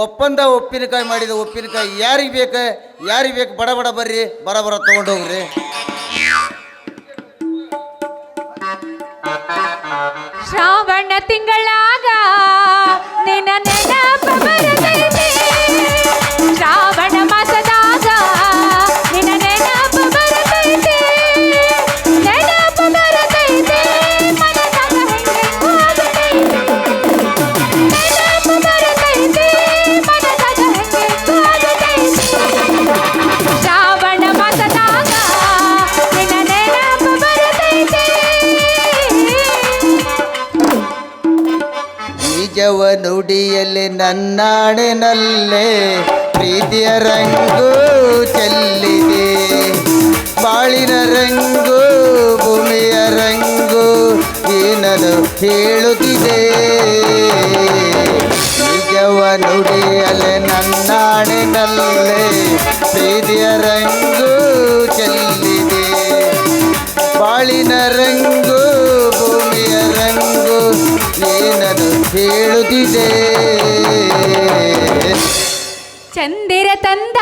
ಒಪ್ಪಂದ ಉಪ್ಪಿನಕಾಯಿ ಮಾಡಿದ ಉಪ್ಪಿನಕಾಯಿ ಯಾರಿಗೆ ಬೇಕು ಯಾರಿಗೆ ಬೇಕು ಬಡ ಬಡ ಬರ್ರಿ ಬರ ಬರ ಹೋಗ್ರಿ ಶ್ರಾವಣ ತಿಂಗಳಾಗ ನಿನ್ನ ನಿಜವ ನುಡಿಯಲ್ಲಿ ನನ್ನಾಡಿನಲ್ಲೇ ಪ್ರೀತಿಯ ರಂಗು ಚೆಲ್ಲಿದೆ. ಬಾಳಿನ ರಂಗು, ಭೂಮಿಯ ರಂಗು ಏನದು ಹೇಳುತ್ತಿದೆ. ನಿಜವ ನುಡಿಯಲ್ಲಿ ನನ್ನಾಡಿನಲ್ಲೇ ಪ್ರೀತಿಯ ರಂಗು ಚೆಲ್ಲಿದೆ. ಬಾಳಿನ ರಂಗು, ಭೂಮಿ ಏನದು ಹೇಳುತ್ತಿದೆ? ಚಂದಿರ ತಂದ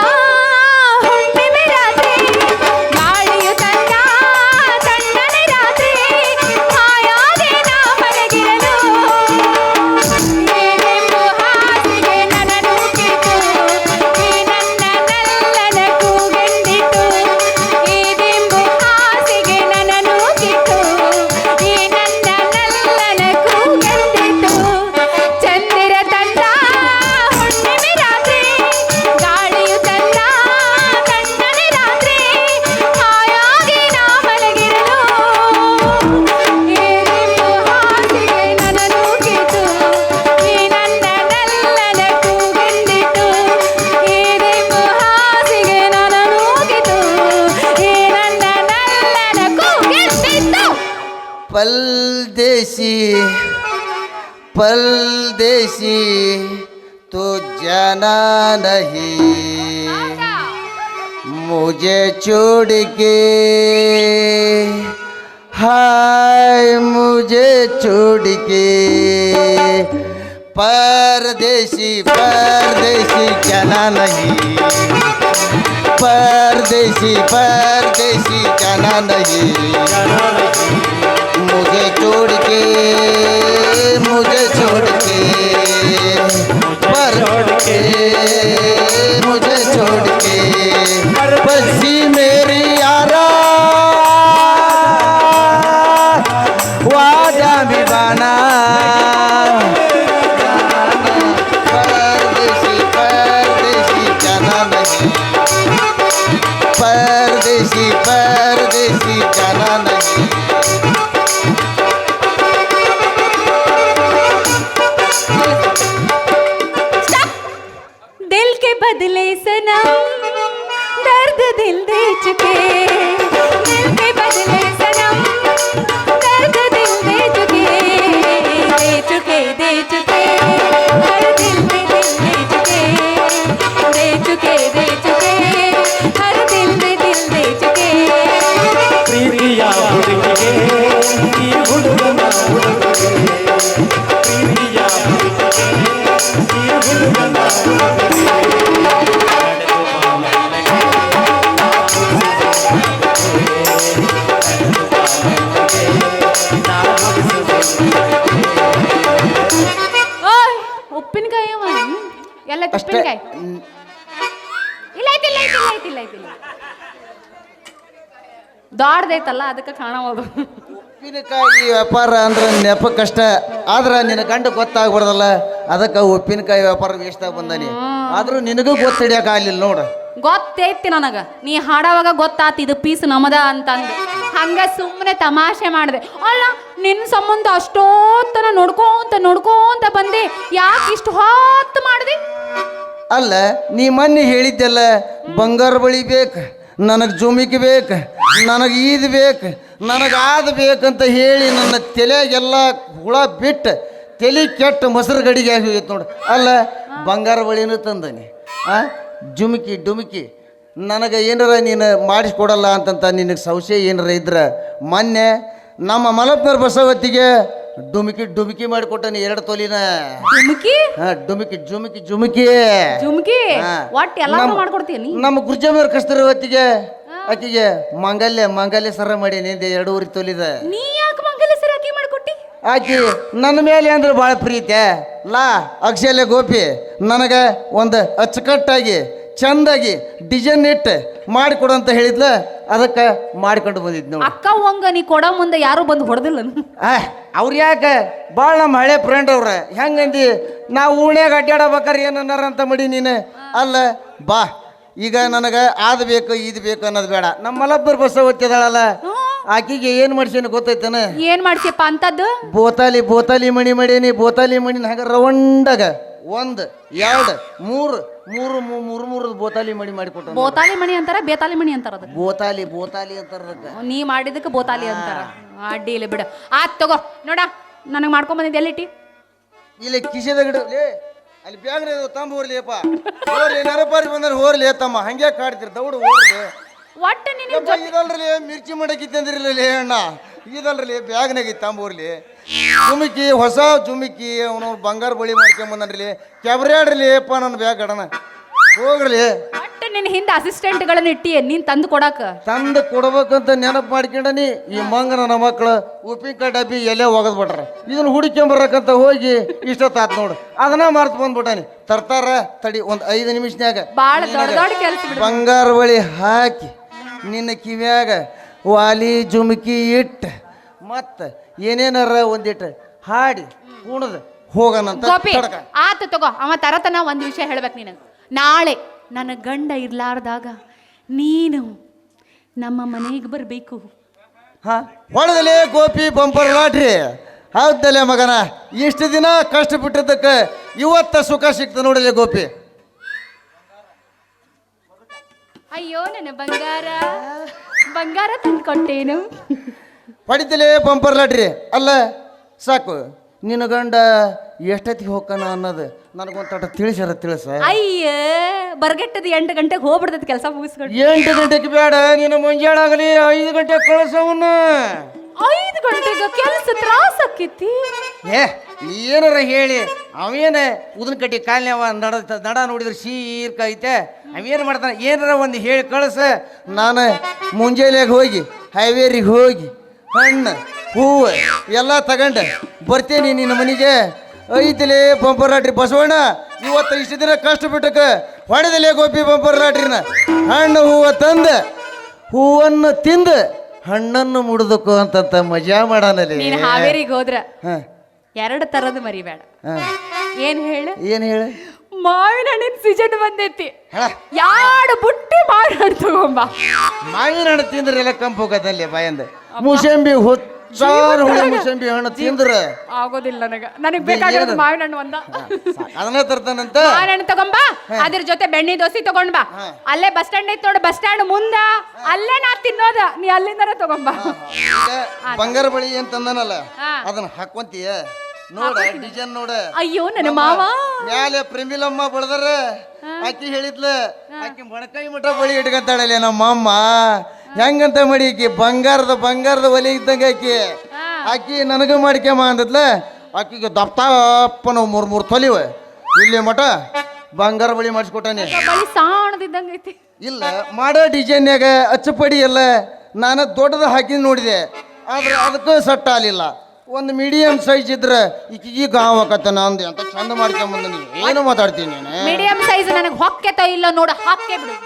पल देसी तो जाना नहीं। मुझे छोड़ के, हाय, मुझे छोड़ के। परदेसी परदेसी जाना नहीं। परदेसी परदेसी जाना नहीं। जाना नहीं मुझे छोड़ के, मुझे छोड़ के, पर के, मुझे छोड़ के, बसी मेरी यारा। वादा भी बना। परदेसी परदेसी जाना नहीं। ದೊಡ್ಡದೈತಲ್ಲ ಅದಕ್ಕೆ ಕಾಣಬಹುದು ಉಪ್ಪಿನಕಾಯಿ ವ್ಯಾಪಾರ ಅಂದ್ರೆ ನೆಪಕ್ಕಷ್ಟ ಆದ್ರೆ ನಿನ್ನ ಗಂಡ ಗೊತ್ತಾಗ್ಬಾರ್ದಲ್ಲ ಅದಕ್ಕೆ ಉಪ್ಪಿನಕಾಯಿ ವ್ಯಾಪಾರ ವೇಸ್ಟ್ ಬಂದಾನಿ. ಆದ್ರೂ ನಿನಗೂ ಗೊತ್ತು ಹಿಡಿಯಕ್ಕೆ ನೋಡ ನೋಡು. ಗೊತ್ತೈತಿ ನನಗ. ನೀ ಹಾಡವಾಗ ಗೊತ್ತಾತ್ ಇದು ಪೀಸ್ ನಮದ ಅಂತಂದು. ಹಂಗ ಸುಮ್ಮನೆ ತಮಾಷೆ ಮಾಡಿದೆ. ಅಲ್ಲ ನಿನ್ನ ಸಂಬಂಧ ಅಷ್ಟೊತ್ತನ ನೋಡ್ಕೊಂತ ನೋಡ್ಕೊಂತ ಬಂದೆ. ಯಾಕೆ ಇಷ್ಟು ಹೊತ್ತು ಮಾಡಿದೆ? ಅಲ್ಲ ನೀ ಮೊನ್ನೆ ಹೇಳಿದ್ದೆಲ್ಲ ಬಂಗಾರ ಬಳಿ ಬೇಕು. ನನಗೆ ಜುಮಿಕಿ ಬೇಕು, ನನಗೆ ಈದ್ ಬೇಕು, ನನಗೆ ಬೇಕಂತ ಹೇಳಿ ನನ್ನ ತಲೆಗೆಲ್ಲ ಹುಳ ಬಿಟ್ಟು ತಲೆ ಕೆಟ್ಟ ಮೊಸರು ಗಡಿಗೆ ಆಗಿ ಹೋಗಿತ್ತು ನೋಡು. ಅಲ್ಲ, ಬಂಗಾರ ಬಳಿನ ತಂದನಿ. ಆ, ಜುಮುಕಿ, ಡುಮುಕಿ. ನನಗೆ ಏನಾರ ನೀನು ಮಾಡಿಸ್ಕೊಡಲ್ಲ ಅಂತಂತ ನಿನಗೆ ಸಂಶಯ ಏನಾರ ಇದ್ರೆ? ಮೊನ್ನೆ ನಮ್ಮ ಮಲಪ್ನರ್ ಬಸವತ್ತಿಗೆ ಡುಮಿಕಿ ಡುಮಿಕಿ ಮಾಡಿಕೊಟ್ಟನಿ ಎರಡು ತೊಲಿನ. ಜುಮ್ಕಿ ಹಾ ಡುಮಿಕಿ ಜುಮಿಕಿ ಜುಮಿಕಿ. ಜುಮ್ಕಿ? ಹಾ. ಒಟ್ ನಮ್ಮ- ಮಾಡ್ಕೊಡ್ತೀನಿ. ನಮ್ಮ ಗುರ್ಜಮ್ಮವ್ರ ಕಸ್ತರು ಹೊತ್ತಿಗೆ ಆಕಿಗೆ ಮಂಗಲ್ಯ ಮಂಗಲ್ಯ ಸರ ಮಾಡಿ ನಿಂದೆ ಎರಡೂವರೆ ತೊಲಿದ. ನೀ ಯಾಕೆ ಮಂಗಲ ಸರ್ ಅಕ್ಕಿ ಮಾಡ್ಕೊಟ್ಟಿ? ಆಕಿ ನನ್ನ ಮೇಲೆ ಅಂದ್ರೆ ಭಾಳ ಪ್ರೀತಿ ಲಾ ಅಕ್ಷಲ್ಯ ಗೋಪಿ ನನಗೆ ಒಂದು ಅಚ್ಚುಕಟ್ಟಾಗಿ ಚಂದಾಗಿ ಡಿಸೈನ್ ಇಟ್ಟು ಮಾಡಿಕೊಡು ಅಂತ ಹೇಳಿದ್ಲ ಅದಕ್ಕೆ ಮಾಡಿಕೊಂಡು ಬಂದಿದ್ ನೋಡಿ. ಅಕ್ಕ ಒಂಗ ನೀ ಕೊಡ ಮುಂದೆ ಯಾರು ಬಂದು ಹೊಡೆದಿಲ್ಲ ಆ ಅವ್ರು ಯಾಕೆ? ಭಾಳ ನಮ್ಮ ಹಳೆ ಫ್ರೆಂಡ್ ಅವ್ರ. ಹೆಂಗಂದಿ ನಾವು ಊಣ್ಯಾಗ ಅಡ್ಡಾಡಬೇಕಾರೆ ಏನನ್ನಾರ ಅಂತ ಮಾಡಿ ನೀನು. ಅಲ್ಲ ಬಾ ಈಗ ನನಗೆ ಅದು ಬೇಕು ಇದು ಬೇಕು ಅನ್ನೋದು ಬೇಡ. ನಮ್ಮ ಮಲಬ್ಬರ್ ಬಸ್ ಓದ್ತಿದಾಳಲ್ಲ ಆಕಿಗೆ ಏನು ಮಾಡ್ಸಿನ ಗೊತ್ತೈತನ? ಏನ್ ಮಾಡ್ಸಿಯಪ್ಪ ಅಂತದ್ದು? ಬೋತಾಲಿ ಬೋತಾಲಿ ಮಣಿ ಮಾಡೀನಿ ಬೋತಾಲಿ ಮಣಿನ ಹಾಗೆ ರೌಂಡಾಗ ಒಂದು ಎರಡು ಮೂರು ಮೂರು ಮೂ- ಮೂರು ಮೂರು ಬೋತಾಲಿ ಮಣಿ ಮಾಡಿಕೊಟ್ಟು ಬೋತಾಲಿ ಮಣಿ ಅಂತಾರ ಬೇತಾಲಿ ಮಣಿ ಅಂತಾರ ಅದಕ್ಕೆ? ಬೋತಾಲಿ ಬೋತಾಲಿ ಅಂತಾರ ಅದಕ್ಕೆ. ನೀ ಮಾಡಿದಕ್ಕೆ ಬೋತಾಲಿ ಅಂತಾರ. ಅಡ್ಡಿ ಇಲ್ಲ ಬಿಡು. ಆತ್ ತಗೋ ನೋಡ ನನಗೆ ಮಾಡ್ಕೊಂಡ್ ಬಂದಿದ್ದೆ ಎಲ್ಲಿಟ್ಟಿ ಇಲ್ಲಿ ಕಿಶೆದಾಗ ಇಡು. ಲೇ ಅಲ್ಲಿ ಬ್ಯಾಗ್ರೆ ತಂಬ ಹೋರ್ಲಿಯಪ್ಪ ಹೋರ್ಲಿ ನರಪಾರಿ ಬಂದ್ರೆ ಹೋರ್ಲಿ ತಮ್ಮ ಹಂಗೆ ಕಾಡ್ತಿರ್? ದೌಡು ಹೋರ್ಲಿ. ಒಟ್ಟು ನಿನಗೆ ಮಿರ್ಚಿ ಮಾಡಕ್ಕಿತ್ತಂದ್ರಿಲ್ಲ ಅಣ್ಣ. ಇದಲ್ರಲ್ಲಿ ಬ್ಯಾಗ್ನಾಗ ಇತ್ತಂಬೂರ್ಲಿ ಜುಮಿಕಿ ಹೊಸ ಜುಮಿಕಿ ಅವನು ಬಂಗಾರ ಬಳಿ ಮಾಡ್ಕೊಂಬಂದ್ರಿ ಕ್ಯಾಬ್ರಾಡ್ರಲಿ ಅಪ್ಪ ನನ್ನ ಬ್ಯಾಗ್ ಗಡನ ಹೋಗ್ರಲಿ. ಒಟ್ಟು ನಿನ್ನ ಹಿಂದೆ ಅಸಿಸ್ಟೆಂಟ್ಗಳನ್ನ ಇಟ್ಟಿ ನೀನ್ ತಂದು ಕೊಡಾಕ? ತಂದು ಕೊಡ್ಬೇಕಂತ ನೆನಪು ಮಾಡ್ಕೊಂಡನಿ ಈ ಮಂಗನ ನನ್ನ ಮಕ್ಕಳು ಉಪ್ಪಿನಕಾಯಿ ಡಬ್ಬಿ ಎಲೆ ಒಗದ್ ಬಿಟ್ರ. ಇದನ್ನ ಹುಡುಕೊಂಬರಕಂತ ಹೋಗಿ ಇಷ್ಟೊತ್ತಾತ್ ನೋಡು. ಅದನ್ನ ಮರ್ತು ಬಂದ್ಬಿಟ್ಟಾನಿ. ತರ್ತಾರ ತಡಿ ಒಂದ್ ಐದು ನಿಮಿಷನ್ಯಾಗ ಬಾಳ ದೊಡ್ಡ ದೊಡ್ಡ ಕೆಲಸ ಬಿಡು. ಬಂಗಾರ ಬಳಿ ಹಾಕಿ ನಿನ್ನ ಕಿವ್ಯಾಗ ವಾಲಿ ಜುಮಕಿ ಇಟ್ಟು ಮತ್ತ ಏನೇನಾರ ಒಂದಿಟ್ಟು ಹಾಡಿ ಕುಣದ ಗೋಪಿ ತಡ್ಕ. ಆತ ತಗೋ ಅವ ತರತನ ಒಂದು ವಿಷಯ ಹೇಳ್ಬೇಕು ನೀನು. ನಾಳೆ ನನ್ನ ಗಂಡ ಇರ್ಲಾರ್ದಾಗ ನೀನು ನಮ್ಮ ಮನೆಗೆ ಬರಬೇಕು. ಹಾ? Gopi bumper lottery. ಹೌದಲ್ಲೇ ಮಗನ ಇಷ್ಟು ದಿನ ಕಷ್ಟ ಬಿಟ್ಟಿದ್ದಕ್ಕೆ ಇವತ್ತ ಸುಖ ಸಿಕ್ತ ನೋಡಲಿ ಗೋಪಿ. ಅಯ್ಯೋ ನನ್ನ ಬಂಗಾರ. ಬಂಗಾರ ತಂದ್ಕೊಟ್ಟೇನು? ಪಡಿತಲೇ ಬಂಪರ್ ಲಾಟ್ರಿ. ಅಲ್ಲ ಸಾಕು. ನಿನ್ನ ಗಂಡ ಎಷ್ಟೊತ್ತಿಗೆ ಹೋಗ್ತಾನ ಅನ್ನೋದು ನನಗೊಂದು ತಿಳಿಸ್ಯಾರ ತಿಳಿಸ? ಅಯ್ಯ ಬರ್ಗೆಟ್ಟದ ಎಂಟು ಗಂಟೆಗೆ ಹೋಗ್ಬಿಡ್ತದ ಕೆಲಸ ಮುಗಿಸ್ಕೊಂಡು. ಎಂಟು ಗಂಟೆಗೆ ಬೇಡ ನೀನು ಮುಂಜಾನಾಗಲಿ ಐದು ಗಂಟೆಗೆ ಕಳಿಸವನ್ನ. ಐದು ಗಂಟೆಗ ಕೆಲಸ ತ್ರಾಸ ಆಕೈತಿ ಏ, ಏನಾರ ಹೇಳಿ. ಅವೇನ ಉದನ್ ಕಟ್ಟಿ ಕಾಲಿನವ ನಡ ನಡ ನೋಡಿದ್ರೆ ಶೀರ್ಕ ಐತೆ ಅವೇನು ಮಾಡ್ತಾನೆ? ಏನಾರ ಒಂದು ಹೇಳಿ ಕಳಿಸ. ನಾನು ಮುಂಜಾನೆಗೆ ಹೋಗಿ, ಹೈವೇರಿಗೆ ಹೋಗಿ, ಹಣ್ಣು, ಹೂವು ಎಲ್ಲ ತಗೊಂಡು. ಬರ್ತೀನಿ ನಿನ್ನ ಮನೆಗೆ. ಐತಿಲೇ ಬಂಪರ್ ಲಾಟ್ರಿ ಬಸವಣ್ಣ, ಇವತ್ತು ಇಷ್ಟು ದಿನ ಕಷ್ಟ ಬಿಟ್ಟಕ್ಕೆ ಹೊಡೆದಲೇ ಗೋಪಿ ಬಂಪರ್ ಲಾಟ್ರಿನ ಹಣ್ಣು, ಹೂವು ತಂದು, ಹೂವನ್ನು ತಿಂದು ಹಣ್ಣನ್ನು ಮುಡಿದಕ್ಕು ಅಂತ ಮಜಾ ಮಾಡಾನಲ್ಲಿ ನೀನು ಹಾವೇರಿಗೆ ಹೋದ್ರ ಎರಡ್ ತರದ್ ಮರಿಬೇಡ. ಏನ್ ಹೇಳ? ಏನ್ ಹೇಳ? ಮಾವಿನ ಹಣ್ಣಿನ ಸೀಸನ್ ಬಂದೈತಿ ಯಾರು ಬುಟ್ಟಿ ಮಾವಿನ ಹಣ್ಣು ತಗೊಂಬ. ಮಾವಿನ ಹಣ್ಣು ತಿಂದ್ರೆ ಎಲ್ಲ ಕಂಪು ಹೋಗದಲ್ಲಿ ಬಾಯಂದ ಮುಸಂಬಿ ಹುಚ್ಚಾರು ಹುಳಿ ಮುಸಂಬಿ ಹಣ್ಣು ತಿಂದ್ರೆ. ಆಗೋದಿಲ್ಲ ನನಗ. ನನಗ್ ಬೇಕಾಗಿರೋದು ಮಾವಿನ ಹಣ್ಣು ಒಂದ. ಅದನ್ನ ತರ್ತಾನಂತ. ಮಾವಿನ ಹಣ್ಣು ತಗೊಂಬಾ. ಅದ್ರ ಜೊತೆ ಬೆಣ್ಣೆ ದೋಸೆ ತಗೊಂಡ್ ಬಾ. ಅಲ್ಲೇ ಬಸ್ ಸ್ಟ್ಯಾಂಡ್ ಐತ್ ನೋಡು ಬಸ್ ಸ್ಟ್ಯಾಂಡ್ ಮುಂದ ಅಲ್ಲೇ ನಾ ತಿನ್ನೋದ ನೀ ಅಲ್ಲಿಂದರ ತಗೊಂಬಾ ಬಂಗಾರ ಬಳಿ ಅಂತಂದನಲ್ಲ ಅದನ್ನ ಹಾಕೊಂತೀಯ ನೋಡ ಡಿಸೈನ್ ನೋಡ. ಅಯ್ಯೋ ನನ್ನ ಮಾವ. ಮ್ಯಾಲೆ ಪ್ರೇಮಿಲಮ್ಮ ಬಳದರ ಆಕಿ ಹೇಳಿದ್ಲ ಆಕಿ ಮೊಣಕೈ ಮಠ ಬಳಿ ಇಟ್ಕೊಂತಾಳಲ್ಲ ನಮ್ಮ ಅಮ್ಮ. ಹೆಂಗಂತ ಮಾಡಿ ಆಕಿ ಬಂಗಾರದ ಬಂಗಾರದ ಒಲೆ ಇದ್ದಂಗ ಆಕಿ. ಆಕಿ ನನಗ ಮಾಡ್ಕ್ಯಮ್ಮ ಅಂದದ್ಲ. ಆಕಿಗೆ ದಪ್ತಪ್ಪನ ಮೂರ್ ಮೂರ್ ತೊಲಿವ. ಇಲ್ಲಿ ಮಠ. ಬಂಗಾರ ಬಳಿ ಮಾಡಿಸ್ಕೊಟ್ಟಾನೆ. ಬಳಿ ಸಾಣದಿದ್ದಂಗ ಐತಿ. ಇಲ್ಲ ಮಾಡೋ ಡಿಸೈನ್ಯಾಗ ಅಚ್ಚುಪಡಿ ಎಲ್ಲ ನಾನು ದೊಡ್ಡದ ಹಾಕಿ ನೋಡಿದೆ. ಆದ್ರೆ ಅದಕ್ಕೂ ಸಟ್ಟ ಆಗಲಿಲ್ಲ. ಒಂದು ಮೀಡಿಯಂ ಸೈಜ್ ಇದ್ರೆ ಈಕಿಗೆ ಗಾವ್ ಹಾಕತ್ತನ ಅಂದೆ. ಅಂತ ಚಂದ ಮಾಡ್ಕೊಂಬಂದ ನೀನು. ಏನು ಮಾತಾಡ್ತೀನಿ ನೀನು? ಮೀಡಿಯಂ ಸೈಜ್ ನನಗೆ ಹೊಕ್ಕೆತ ಇಲ್ಲ ನೋಡು ಹಾಕೆ ಬಿಡು.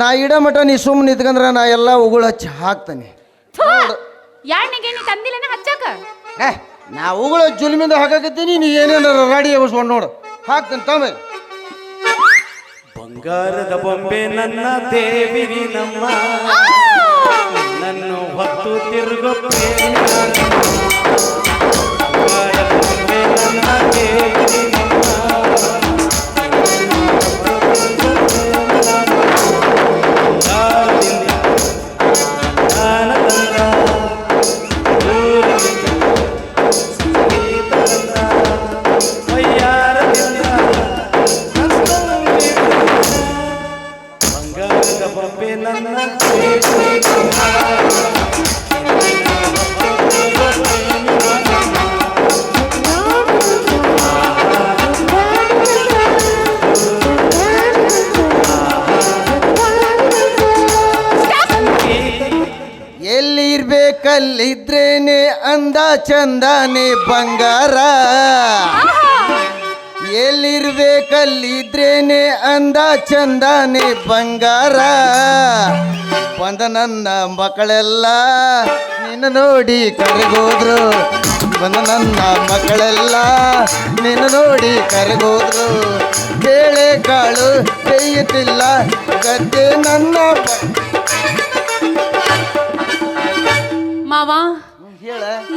ನಾ ಇಡ ಮಟ ನೀ ಸುಮ್ಮನೆ ಇದ್ಕಂದ್ರೆ ನಾ ಎಲ್ಲ ಉಗುಳು ಹಚ್ಚಿ ಹಾಕ್ತಾನೆ. ಯಾಣಿಗೆ ನೀ ತಂದಿಲ್ಲನ ಹಚ್ಚಕ? ಏ ನಾ ಉಗುಳು ಜುಲ್ಮಿಂದ ಹಾಕಕತ್ತೀನಿ, ನೀ ಏನೇನಾರ ರಾಡಿ ಎಬ್ಸ್ಕೊಂಡು ನೋಡು. ಹಾಕ್ತೀನಿ ತಮ್ಮ. ಬಂಗಾರದ ಬೊಂಬೆ ನನ್ನ ದೇವಿ ನಮ್ಮ. ನನ್ನ ಹೊತ್ತು ತಿರುಗೋ ಕಲ್ಲಿದ್ರೇನೆ ಅಂದ ಚಂದನೆ ಬಂಗಾರ? ಎಲ್ಲಿರ್ಬೇಕಲ್ಲಿದ್ರೇನೆ ಅಂದ ಚಂದನೆ ಬಂಗಾರ? ಬಂದ ನನ್ನ ಮಕ್ಕಳೆಲ್ಲ ನಿನ್ನ ನೋಡಿ ಕರಗೋದ್ರು. ಬಂದ ನನ್ನ ಮಕ್ಕಳೆಲ್ಲ ನಿನ್ನ ನೋಡಿ ಕರಗೋದ್ರು. ಬೇಳೆ ಕಾಳು ಬೇಯುತ್ತಿಲ್ಲ ಗದ್ದೆ ನನ್ನ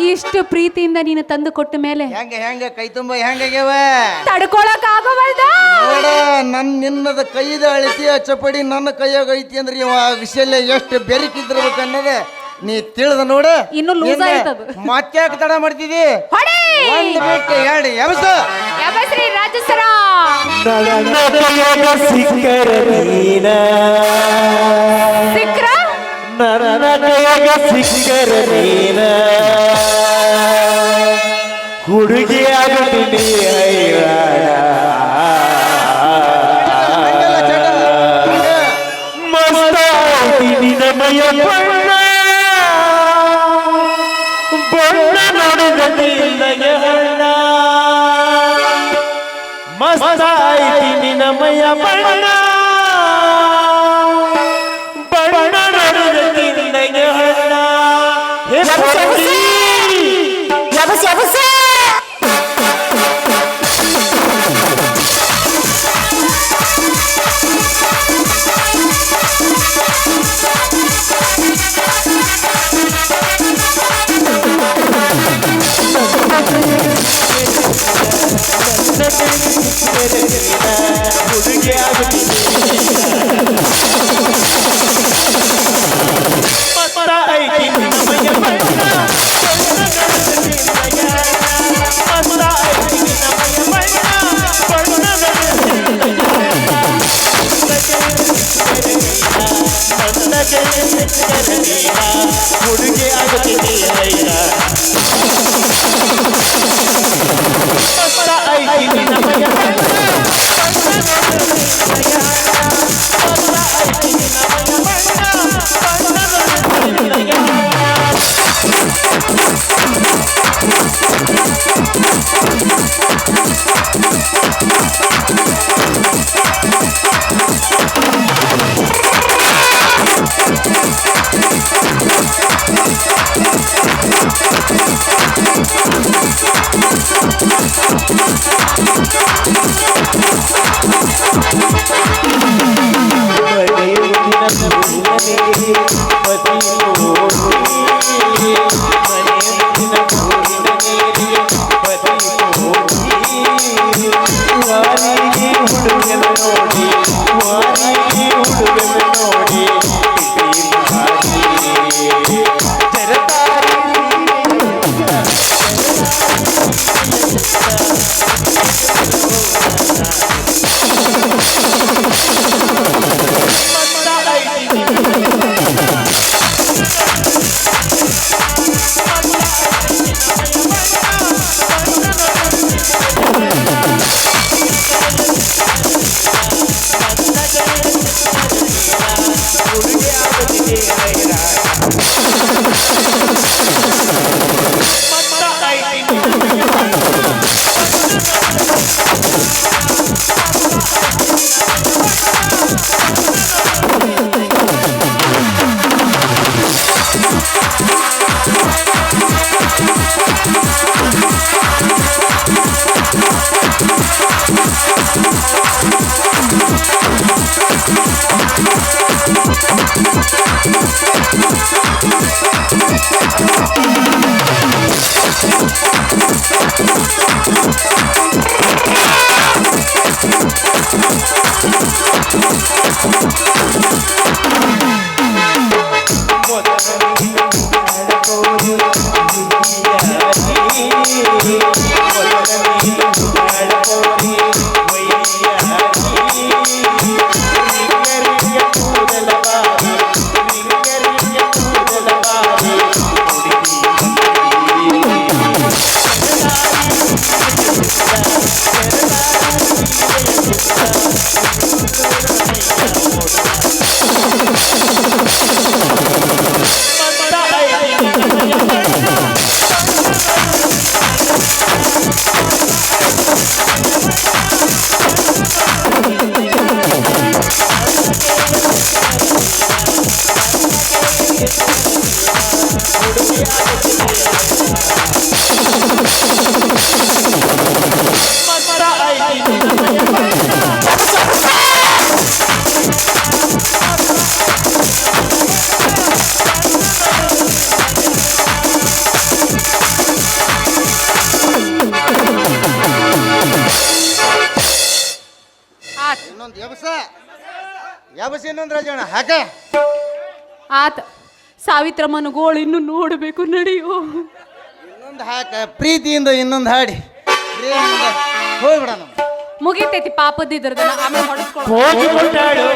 ಇಷ್ಟು ಪ್ರೀತಿಯಿಂದ ನೀನು ತಂದು ಕೊಟ್ಟ ಮೇಲೆ ಹೆಂಗ ಹೆಂಗ? ಕೈ ತುಂಬ ಹೆಂಗಾಗ್ಯಾವ ತಡ್ಕೊಳಕ್ ಆಗೋವಲ್ದ ನೋಡ ನನ್ನ ನಿನ್ನದ ಕೈದ ಅಳಿತಿ ಅಚ್ಚಪಡಿ ಚಪಡಿ ನನ್ನ ಕೈಯಾಗ ಐತಿ ಅಂದ್ರೆ ಇವ ವಿಷಯ ಎಷ್ಟು ಬೆರಿಕಿದ್ರಬೇಕು ಅನ್ನೋದ ನೀ ತಿಳಿದ ನೋಡ. ಇನ್ನು ಲೂಸ್ ಆಯ್ತದು. ಮತ್ತ್ಯಾಕೆ ತಡ ಮಾಡ್ತಿದಿ ಹೊಡಿ! ಒಂದು ಬಿಟ್ಟು ಎರಡು ಎಬಸ. ರಾಜಸರ ಸಿಕ್ಕರ ನೀನ. ಸಿಕ್ರ? ನನ್ನ ಕೈಯಾಗ ಸಿಕ್ಕರ ನೀನ. ಹುಡುಗಿ ಆಗುತ್ತೀನಿ ಹಂಗಲ್ಲ ನಮಯ ಬಣ್ಣ. ಬಣ್ಣ ಹಣ್ಣ. ಬಣ್ಣ. ಹುಡುಗಿ ಆಗುತ್ತೀನಿ ಇನ್ನೊಂದು রাখি ಆತ ಸಾವಿತ್ರಮ್ಮನ ಗೋಳು ಇನ್ನು ನೋಡಬೇಕು ನಡೆಯೋ. ಇನ್ನೊಂದು ಹಾಕ ಪ್ರೀತಿಯಿಂದ ಇನ್ನೊಂದು ಹಾಡಿ. ಹೋಗ್ಬಿಡೋಣ ಮುಗಿತೈತಿ ಪಾಪದಿದ್ರದ ಆಮೇಲೆ ಹೊಡೆಸ್ಕೊಳ್ಳೋ ಪೋಜ್ ಕೊಟ್ಟಾಳು?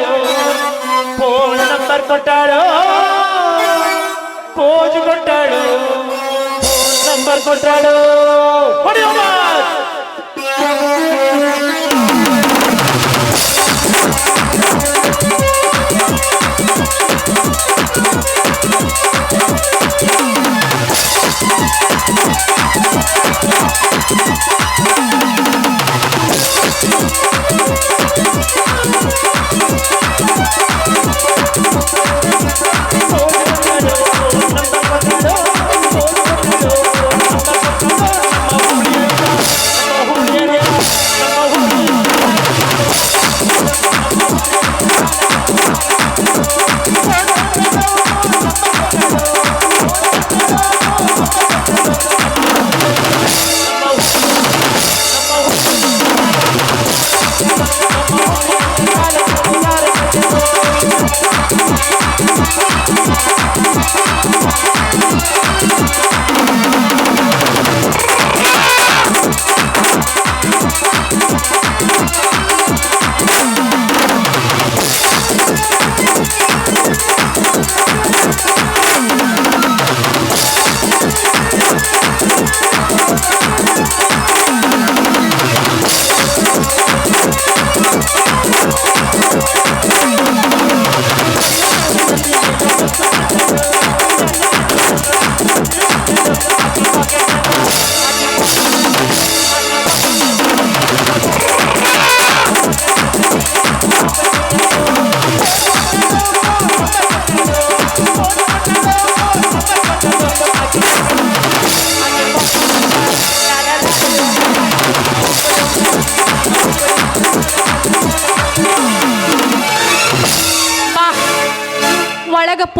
ಫೋನ್ ನಂಬರ್ ಕೊಟ್ಟಾಳು ಪೋಜ್ ಕೊಟ್ಟಾಳು? ಫೋನ್ ನಂಬರ್ ಕೊಟ್ಟಾಳು? ಹೊಡೆಯೋ Thank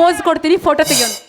ಪೋಸ್ ಕೊಡ್ತೀನಿ ಫೋಟೋ ತೆಗಿಯೋಣ